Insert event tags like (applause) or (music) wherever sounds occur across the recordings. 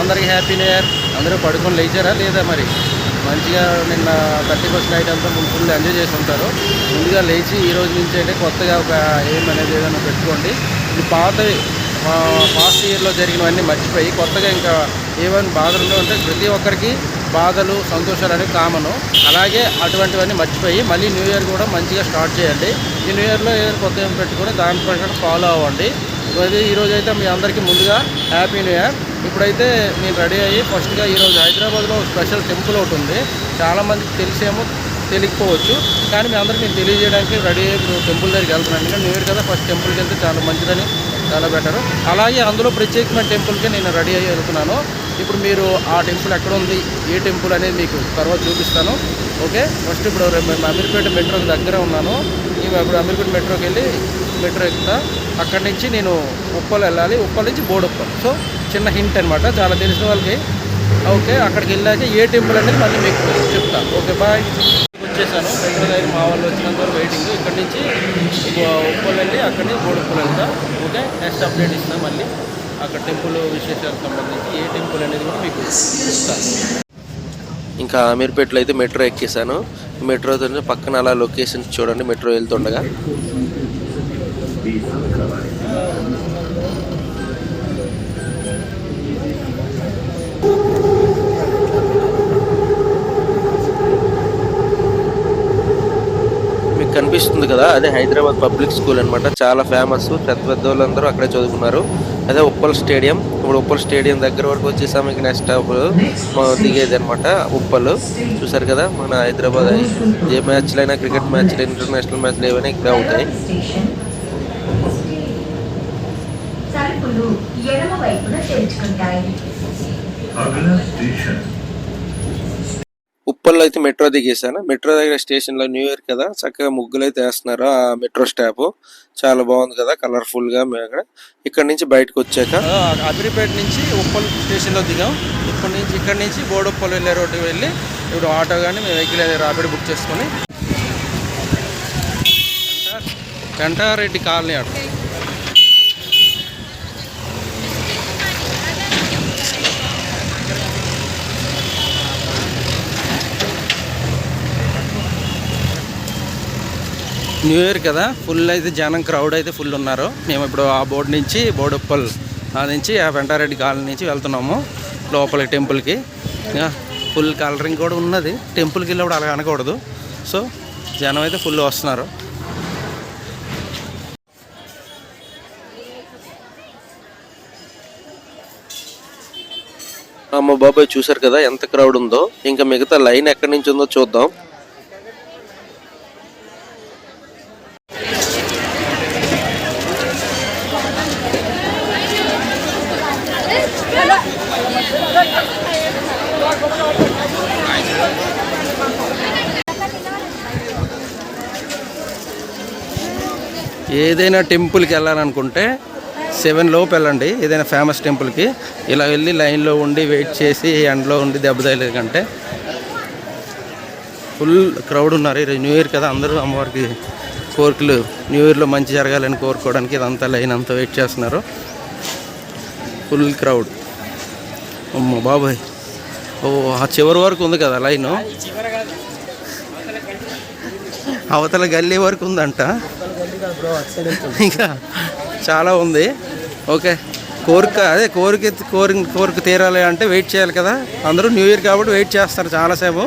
అందరికీ happy new year అందరూ పడుకొని లేచారా లేదా మరి? మంచిగా నిన్న థర్టీ ఫస్ట్ నైట్ అంతా ఫుల్ ఎంజాయ్ చేసి ఉంటారు ముందుగా లేచి ఈ రోజు నుంచి అంటే కొత్తగా ఒక ఏం అనేది ఏదైనా పెట్టుకోండి. ఇది పాతవి పాస్ట్ ఇయర్లో జరిగినవన్నీ మర్చిపోయి కొత్తగా ఇంకా ఏమైనా బాధలు ఉంటే అంటే ప్రతి ఒక్కరికి బాధలు సంతోషాలు అనేవి కామను అలాగే అటువంటివన్నీ మర్చిపోయి మళ్ళీ న్యూ ఇయర్ కూడా మంచిగా స్టార్ట్ చేయండి. ఈ న్యూ ఇయర్లో ఏదైనా కొత్త ఏం పెట్టుకొని దాని ప్రకారం ఫాలో అవ్వండి. ఈరోజు అయితే మీ అందరికీ ముందుగా హ్యాపీ న్యూ ఇయర్ ఇప్పుడైతే నేను రెడీ అయ్యి ఫస్ట్గా ఈరోజు హైదరాబాద్లో స్పెషల్ టెంపుల్ ఒకటి ఉంది. చాలామందికి తెలిసేమో తెలియకపోవచ్చు కానీ మీ అందరికీ నేను తెలియజేయడానికి రెడీ అయ్యి టెంపుల్ దగ్గరికి వెళ్తున్నాను. ఎందుకంటే నేను కదా ఫస్ట్ టెంపుల్కి వెళ్తే చాలా మంచిదని చాలా బెటర్. అలాగే అందులో ప్రత్యేకమైన టెంపుల్కి నేను రెడీ అయ్యి వెళ్తున్నాను. ఇప్పుడు మీరు ఆ టెంపుల్ ఎక్కడ ఉంది ఏ టెంపుల్ అనేది మీకు తర్వాత చూపిస్తాను. ఓకే? ఫస్ట్ ఇప్పుడు మేము అమీర్పేట మెట్రోకి దగ్గర ఉన్నాను. మేము ఇప్పుడు అమీర్పేట మెట్రోకి వెళ్ళి మెట్రో ఎక్కుతా. అక్కడి నుంచి నేను ఉప్పల్ వెళ్ళాలి. ఉప్పల్ నుంచి బోడుప్పల్. సో చిన్న హింట్ అనమాట చాలా తెలిసిన వాళ్ళకి. ఓకే అక్కడికి వెళ్ళాక ఏ టెంపుల్ అనేది మళ్ళీ మీకు చెప్తాను ఓకే బాయ్ వచ్చేసాను. మెట్రో మా వాళ్ళు వచ్చినంత వరకు వెయిటింగ్ ఇక్కడి నుంచి ఉప్ప- ఉప్పల్ వెళ్ళి అక్కడి నుంచి బోడుప్పల్ వెళ్తా. ఓకే నెక్స్ట్ అప్డేట్ ఇస్తాను మళ్ళీ. అక్కడ టెంపుల్ విశేషాలకు సంబంధించి ఏ టెంపుల్ అనేది కూడా మీకు ఇస్తాను ఇంకా అమీర్పేటలో అయితే మెట్రో ఎక్కేసాను. మెట్రోతో పక్కన అలా లొకేషన్ చూడండి. మెట్రో వెళ్తుండగా. కనిపిస్తుంది కదా అదే హైదరాబాద్ పబ్లిక్ స్కూల్ అనమాట చాలా ఫేమస్ పెద్ద పెద్ద వాళ్ళందరూ అక్కడే చదువుకున్నారు. అదే ఉప్పల్ స్టేడియం. ఇప్పుడు ఉప్పల్ స్టేడియం దగ్గర వరకు వచ్చేసాము ఇక నెక్స్ట్ స్టాప్ దిగేది అనమాట ఉప్పల్. చూసారు కదా మన హైదరాబాద్ ఏ మ్యాచ్లైనా క్రికెట్ మ్యాచ్లు ఇంటర్నేషనల్ మ్యాచ్లు ఏవైనా ఇక్కడ అవుతాయి. ఎడమ వైపున తెరుచుకుంటాయి. అగ్ర స్టేషన్ ఉప్పల్లో అయితే మెట్రో దిగేసాను మెట్రో దగ్గర స్టేషన్లో న్యూ ఇయర్ కదా చక్కగా ముగ్గులు అయితే వేస్తున్నారు ఆ మెట్రో స్టాప్. చాలా బాగుంది కదా కలర్ఫుల్గా మేము అక్కడ. ఇక్కడ నుంచి బయటకు వచ్చాక అబిరిపేట నుంచి ఉప్పల్ స్టేషన్లో దిగాం. ఇప్పటి నుంచి ఇక్కడ నుంచి బోడుప్పల్ వెళ్ళే రోడ్డుకి వెళ్ళి ఇప్పుడు ఆటో కానీ మేము వెహికల్ రాపిడ్ బుక్ చేసుకొని. కంటారెడ్డి కాలనీ అటు. న్యూ ఇయర్ కదా ఫుల్ అయితే జనం క్రౌడ్ అయితే ఫుల్ ఉన్నారు. మేము ఇప్పుడు ఆ బోర్డు నుంచి బోడుప్పల్ ఆ నుంచి ఆ వెంటారెడ్డి కాలనీ నుంచి వెళ్తున్నాము లోపలికి టెంపుల్కి ఇంకా ఫుల్ కలరింగ్ కూడా ఉన్నది. టెంపుల్కి వెళ్ళినప్పుడు అలా అనకూడదు. సో జనం అయితే ఫుల్ వస్తున్నారు. అమ్మ బాబాయ్ చూసారు కదా ఎంత క్రౌడ్ ఉందో. ఇంకా మిగతా లైన్ ఎక్కడి నుంచి ఉందో చూద్దాం. ఏదైనా టెంపుల్కి వెళ్ళాలనుకుంటే సెవెన్ లోపు వెళ్ళండి ఏదైనా ఫేమస్ టెంపుల్కి. ఇలా వెళ్ళి లైన్లో ఉండి వెయిట్ చేసి ఎండలో ఉండి దెబ్బతయలేదు కంటే ఫుల్ క్రౌడ్ ఉన్నారు. ఈరోజు న్యూ ఇయర్ కదా అందరూ అమ్మవారికి కోరికలు న్యూ ఇయర్లో మంచి జరగాలని కోరుకోవడానికి ఇదంతా లైన్ అంతా వెయిట్ చేస్తున్నారు. Full crowd. అమ్మ బాబాయ్. ఓ ఆ చివరి వరకు ఉంది కదా లైను? అవతల గల్లీ వరకు ఉందంట. (laughs) ఇంకా చాలా ఉంది. ఓకే. కోరిక అదే కోరిక కోరిక కోరిక తీరాలి అంటే వెయిట్ చేయాలి కదా. అందరూ న్యూ ఇయర్ కాబట్టి వెయిట్ చేస్తారు చాలాసేపు.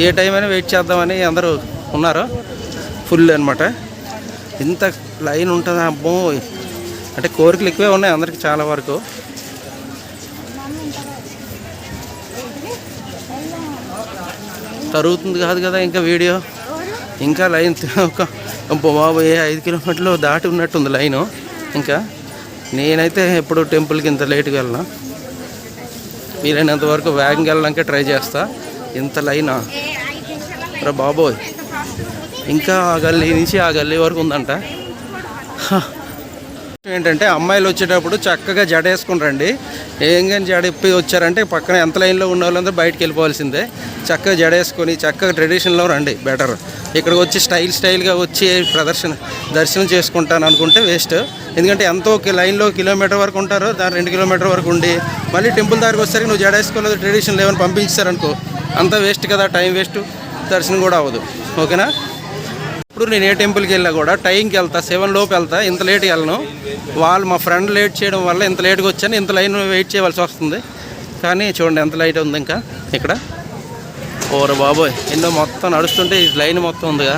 ఏ టైం అయినా వెయిట్ చేద్దామని అందరూ ఉన్నారు. ఫుల్ అనమాట ఇంత లైన్ ఉంటుందా? అబ్బో. అంటే కోరికలు ఎక్కువే ఉన్నాయి అందరికి చాలా వరకు. తరుగుతుంది కాదు కదా ఇంకా వీడియో. ఇంకా లైన్ ఒక బాబోయే ఐదు కిలోమీటర్లు దాటి ఉన్నట్టుంది లైను. ఇంకా నేనైతే ఎప్పుడు టెంపుల్కి ఇంత లేట్గా వెళ్ళను. వీలైనంత వరకు వేగంగా వెళ్ళడానికే ట్రై చేస్తా. ఇంత లైనా? రా బాబోయ్. ఇంకా ఆ గల్లీ నుంచి ఆ గల్లీ వరకు ఉందంట. ఏంటంటే అమ్మాయిలు వచ్చేటప్పుడు చక్కగా జడ వేసుకుని రండి. ఏం కానీ జడ ఇప్పి వచ్చారంటే పక్కన ఎంత లైన్లో ఉన్న వాళ్ళందరూ బయటకు వెళ్ళిపోవాల్సిందే. చక్కగా జడ వేసుకొని చక్కగా ట్రెడిషన్లో రండి. బెటర్ ఇక్కడికి వచ్చి స్టైల్ స్టైల్గా వచ్చి ప్రదర్శన దర్శనం చేసుకుంటాను అనుకుంటే వేస్ట్. ఎందుకంటే ఎంతో లైన్లో కిలోమీటర్ వరకు ఉంటారు దాని రెండు కిలోమీటర్ వరకు ఉండి మళ్ళీ టెంపుల్ దారికి వచ్చేసరికి నువ్వు జడేసుకోలేదు ట్రెడిషన్ లేవని పంపించారనుకో అంత వేస్ట్ కదా టైం వేస్ట్ దర్శనం కూడా అవ్వదు. ఓకేనా? ఇప్పుడు నేను ఏ టెంపుల్కి వెళ్ళినా కూడా టైంకి వెళ్తా సెవెన్ లోపు వెళ్తా ఇంత లేట్కి వెళ్ళను. వాళ్ళు మా ఫ్రెండ్ లేట్ చేయడం వల్ల ఇంత లేట్గా వచ్చాను ఇంత లైన్ వెయిట్ చేయవలసి వస్తుంది. కానీ చూడండి ఎంత లైట్ ఉంది ఇంకా ఇక్కడ. ఓర బాబోయ్. ఎన్నో మొత్తం నడుస్తుంటే ఈ లైన్ మొత్తం ఉందిగా.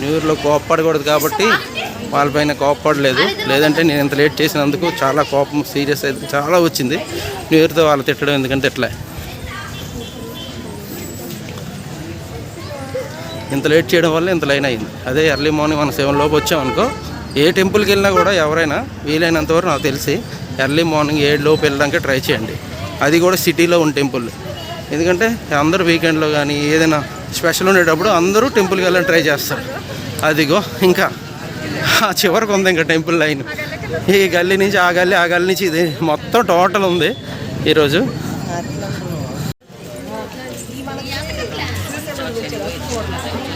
న్యూ ఇయర్లో కోప్పడకూడదు కాబట్టి వాళ్ళపైన కోప్పడలేదు. లేదంటే నేను ఇంత లేట్ చేసినందుకు చాలా కోపం సీరియస్ అయితే చాలా వచ్చింది. న్యూ ఇయర్తో వాళ్ళు తిట్టడం ఎందుకంటే ఇట్లా. ఇంత లేట్ చేయడం వల్ల ఇంత లైన్ అయింది. అదే ఎర్లీ మార్నింగ్ మనం సెవెన్ లోపు వచ్చామనుకో ఏ టెంపుల్కి వెళ్ళినా కూడా ఎవరైనా వీలైనంత వరకు నాకు తెలిసి ఎర్లీ మార్నింగ్ ఏడులోపు వెళ్ళడానికి ట్రై చేయండి. అది కూడా సిటీలో ఉన్న టెంపుల్ ఎందుకంటే అందరూ వీకెండ్లో కానీ ఏదైనా స్పెషల్ ఉండేటప్పుడు అందరూ టెంపుల్కి వెళ్ళని ట్రై చేస్తారు. అదిగో ఇంకా చివరికి ఉంది ఇంకా టెంపుల్ లైన్ ఈ గల్లీ నుంచి ఆ గల్లీ ఆ గల్లీ నుంచి ఇది మొత్తం టోటల్ ఉంది ఈరోజు.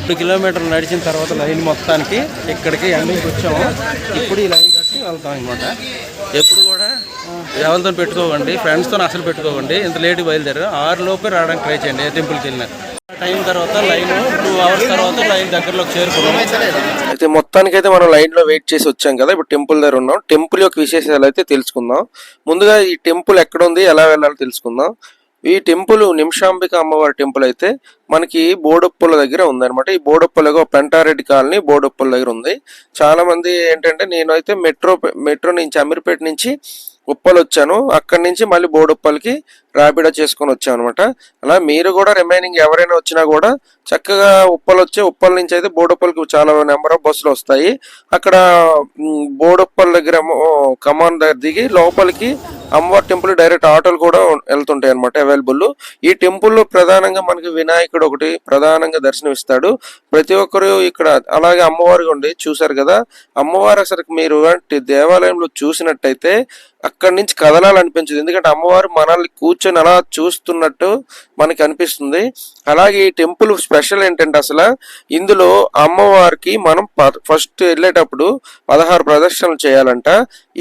రెండు కిలోమీటర్లు నడిచిన తర్వాత లైన్ మొత్తానికి ఇక్కడికి ఎండింగ్కి వచ్చాము. ఇప్పుడు ఈ లైన్ కట్టి వెళ్తాం అనమాట ఎప్పుడు కూడా ఎవరితో పెట్టుకోకండి ఫ్రెండ్స్తో అసలు పెట్టుకోకండి. ఇంత లేట్ బయలుదేరారు. ఆరు లోపే రావడానికి ట్రై చేయండి ఏ టెంపుల్కి వెళ్ళినా. టైం తర్వాత లైన్ టూ అవర్స్ తర్వాత లైన్ దగ్గరలోకి చేరుకున్నాం. అయితే మొత్తానికి అయితే మనం లైన్లో వెయిట్ చేసి వచ్చాం కదా ఇప్పుడు టెంపుల్ దగ్గర ఉన్నాం. టెంపుల్ యొక్క విశేషాలు అయితే తెలుసుకుందాం. ముందుగా ఈ టెంపుల్ ఎక్కడ ఉంది ఎలా వెళ్ళాలో తెలుసుకుందాం. ఈ టెంపుల్ నిమిషాంబిక అమ్మవారి టెంపుల్ అయితే మనకి బోడొప్పుల దగ్గర ఉందన్నమాట. ఈ బోడొప్పులగా పెంటారెడ్డి కాలనీ బోడొప్పుల దగ్గర ఉంది. చాలా మంది ఏంటంటే నేనైతే మెట్రో మెట్రో నుంచి అమీర్పేట నుంచి ఉప్పలు వచ్చాను అక్కడి నుంచి మళ్ళీ బోడుప్పలకి రాపిడో చేసుకొని వచ్చాను అనమాట అలా మీరు కూడా రిమైనింగ్ ఎవరైనా వచ్చినా కూడా చక్కగా ఉప్పలు వచ్చి ఉప్పల్ నుంచి అయితే బోడుప్పల్కి చాలా నెంబర్ ఆఫ్ బస్సులు వస్తాయి. అక్కడ మ్, బోడుప్పల్ దగ్గర కమాన్ దగ్గర దిగి లోపలికి అమ్మవారి టెంపుల్ డైరెక్ట్ ఆటోలు కూడా వెళ్తుంటాయి అనమాట అవైలబుల్ ఈ టెంపుల్లో ప్రధానంగా మనకి వినాయకుడు ఒకటి ప్రధానంగా దర్శనమిస్తాడు. ప్రతి ఒక్కరు ఇక్కడ అలాగే అమ్మవారిగా ఉండి చూశారు కదా అమ్మవారు అసలు మీరు వంటి దేవాలయంలో చూసినట్టయితే అక్కడి నుంచి కదలాలనిపించదు ఎందుకంటే అమ్మవారు మనల్ని కూర్చొని అలా చూస్తున్నట్టు మనకి అనిపిస్తుంది. అలాగే ఈ టెంపుల్ స్పెషల్ ఏంటంటే అసలు ఇందులో అమ్మవారికి మనం ఫస్ట్ వెళ్ళేటప్పుడు పదహారు ప్రదర్శనలు చేయాలంట.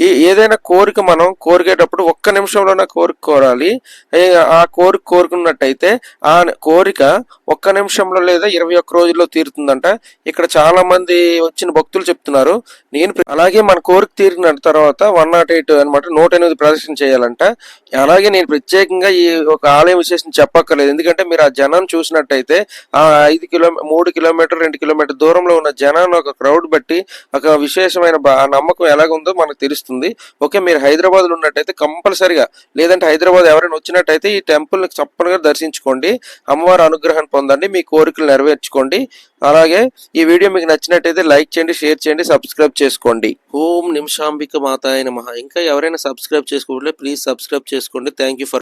ఈ ఏదైనా కోరిక మనం కోరికేటప్పుడు ఒక్క నిమిషంలోనే కోరిక కోరాలి. ఆ కోరిక కోరుకున్నట్టయితే ఆ కోరిక ఒక్క నిమిషంలో లేదా ఇరవై ఒక్క రోజుల్లో తీరుతుందంట. ఇక్కడ చాలా మంది వచ్చిన భక్తులు చెప్తున్నారు. నేను అలాగే మన కోరిక తీరిన తర్వాత వన్ నాట్ ఎయిట్ అనమాట నూట ఎనిమిది ప్రదర్శన చేయాలంట. అలాగే నేను ప్రత్యేకంగా ఈ ఒక ఆలయం విశేషం చెప్పక్కర్లేదు. ఎందుకంటే మీరు ఆ జనం చూసినట్టయితే ఆ ఐదు కిలో మూడు కిలోమీటర్ రెండు కిలోమీటర్ దూరంలో ఉన్న జనాన్ని ఒక క్రౌడ్ బట్టి ఒక విశేషమైన బా- నమ్మకం ఎలాగుందో మనకు తెలుస్తుంది. ఓకే మీరు హైదరాబాద్లో ఉన్నట్టయితే కంపల్సరిగా లేదంటే హైదరాబాద్ ఎవరైనా వచ్చినట్టయితే ఈ టెంపుల్ని దర్శించుకోండి. అమ్మవారి అనుగ్రహాన్ని పొందండి. మీ కోరికలు నెరవేర్చుకోండి. అలాగే ఈ వీడియో మీకు నచ్చినట్టయితే లైక్ చేయండి షేర్ చేయండి సబ్స్క్రైబ్ చేసుకోండి. ఓం నిమిషాంబిక మాతయన మహా ఇంకా ఎవరైనా సబ్స్క్రైబ్ చేసుకోవట్లే ప్లీజ్ సబ్స్క్రైబ్ చేసుకోండి థ్యాంక్ యూ ఫర్